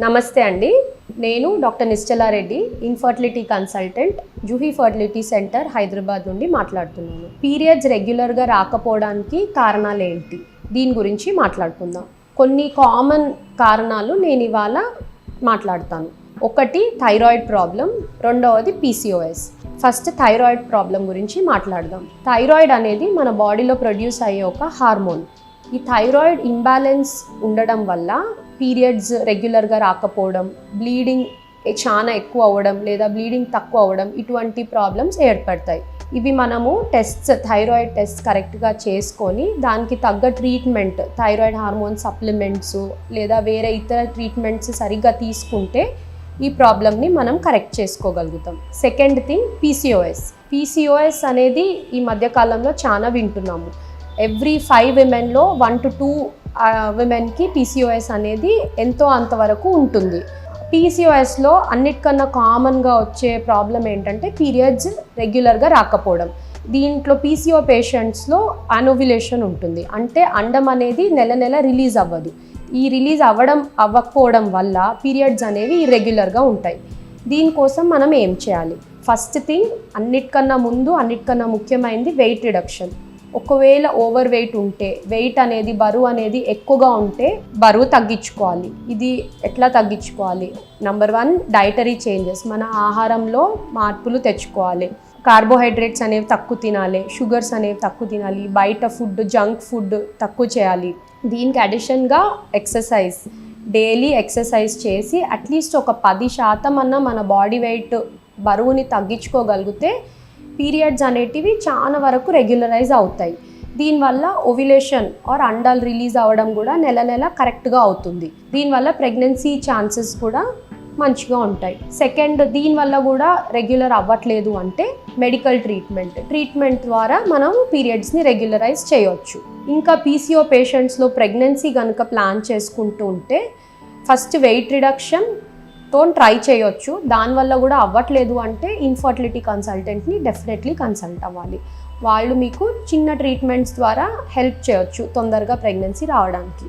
నమస్తే అండి. నేను doctor Nischala Reddy infertility consultant Juhi fertility centre Hyderabad నుండి మాట్లాడుతున్నాను. పీరియడ్స్ రెగ్యులర్గా రాకపోవడానికి కారణాలు ఏంటి? దీని గురించి మాట్లాడుకుందాం. కొన్ని కామన్ కారణాలు నేను ఇవాళ మాట్లాడతాను. ఒకటి థైరాయిడ్ ప్రాబ్లం. రెండవది పీసీఓఎస్ ఫస్ట్ థైరాయిడ్ ప్రాబ్లం గురించి మాట్లాడదాం. థైరాయిడ్ అనేది మన బాడీలో ప్రొడ్యూస్ అయ్యే ఒక హార్మోన్. ఈ థైరాయిడ్ ఇంబ్యాలెన్స్ ఉండడం వల్ల పీరియడ్స్ రెగ్యులర్గా రాకపోవడం బ్లీడింగ్ చాలా ఎక్కువ అవ్వడం లేదా బ్లీడింగ్ తక్కువ అవ్వడం ఇటువంటి ప్రాబ్లమ్స్ ఏర్పడతాయి. ఇవి మనము టెస్ట్స్ థైరాయిడ్ టెస్ట్ కరెక్ట్గా చేసుకొని దానికి తగ్గ ట్రీట్మెంట్ థైరాయిడ్ హార్మోన్ సప్లిమెంట్స్ లేదా వేరే ఇతర ట్రీట్మెంట్స్ సరిగ్గా తీసుకుంటే ఈ ప్రాబ్లమ్ని మనం కరెక్ట్ చేసుకోగలుగుతాం. సెకండ్ థింగ్ పీసీఓఎస్ పీసీఓఎస్ అనేది ఈ మధ్యకాలంలో చాలా వింటున్నాము. ఎవ్రీ ఫైవ్ విమెన్లో వన్ టు టూ విమెన్కి పీసీఓఎస్ అనేది ఎంతో అంతవరకు ఉంటుంది. పీసీఓఎస్లో అన్నిటికన్నా కామన్గా వచ్చే ప్రాబ్లం ఏంటంటే పీరియడ్స్ రెగ్యులర్గా రాకపోవడం. దీంట్లో పీసీఓ పేషెంట్స్లో అనోవిలేషన్ ఉంటుంది. అంటే అండం అనేది నెల నెల రిలీజ్ అవ్వదు. ఈ రిలీజ్ అవ్వడం అవ్వకపోవడం వల్ల పీరియడ్స్ అనేవి ఇర్రెగ్యులర్గా ఉంటాయి. దీనికోసం మనం ఏం చేయాలి? ఫస్ట్ థింగ్ అన్నిటికన్నా ముందు అన్నిటికన్నా ముఖ్యమైనది వెయిట్ రిడక్షన్. ఒకవేళ ఓవర్ వెయిట్ ఉంటే వెయిట్ అనేది బరువు అనేది ఎక్కువగా ఉంటే బరువు తగ్గించుకోవాలి. ఇది ఎట్లా తగ్గించుకోవాలి? నంబర్ వన్ డైటరీ చేంజెస్ మన ఆహారంలో మార్పులు తెచ్చుకోవాలి. కార్బోహైడ్రేట్స్ అనేవి తక్కువ తినాలి. షుగర్స్ అనేవి తక్కువ తినాలి. బయట ఫుడ్ జంక్ ఫుడ్ తక్కువ చేయాలి. దీనికి అడిషన్గా ఎక్సర్సైజ్ డైలీ ఎక్సర్సైజ్ చేసి అట్లీస్ట్ ఒక పది శాతం అన్న మన బాడీ వెయిట్ బరువుని తగ్గించుకోగలిగితే పీరియడ్స్ అనేటివి చాలా వరకు రెగ్యులరైజ్ అవుతాయి. దీనివల్ల ఓవిలేషన్ ఆర్ అండాలు రిలీజ్ అవ్వడం కూడా నెల నెల కరెక్ట్గా అవుతుంది. దీనివల్ల ప్రెగ్నెన్సీ ఛాన్సెస్ కూడా మంచిగా ఉంటాయి. సెకండ్ దీనివల్ల కూడా రెగ్యులర్ అవ్వట్లేదు అంటే మెడికల్ ట్రీట్మెంట్. ట్రీట్మెంట్ ద్వారా మనం పీరియడ్స్ని రెగ్యులరైజ్ చేయొచ్చు. ఇంకా పీసీఓ పేషెంట్స్లో ప్రెగ్నెన్సీ కనుక ప్లాన్ చేసుకుంటూ ఉంటే ఫస్ట్ వెయిట్ రిడక్షన్ తో ట్రై చేయొచ్చు. దానివల్ల కూడా అవ్వట్లేదు అంటే ఇన్ఫర్టిలిటీ కన్సల్టెంట్ని డెఫినెట్లీ కన్సల్ట్ అవ్వాలి. వాళ్ళు మీకు చిన్న ట్రీట్మెంట్స్ ద్వారా హెల్ప్ చేయొచ్చు తొందరగా ప్రెగ్నెన్సీ రావడానికి.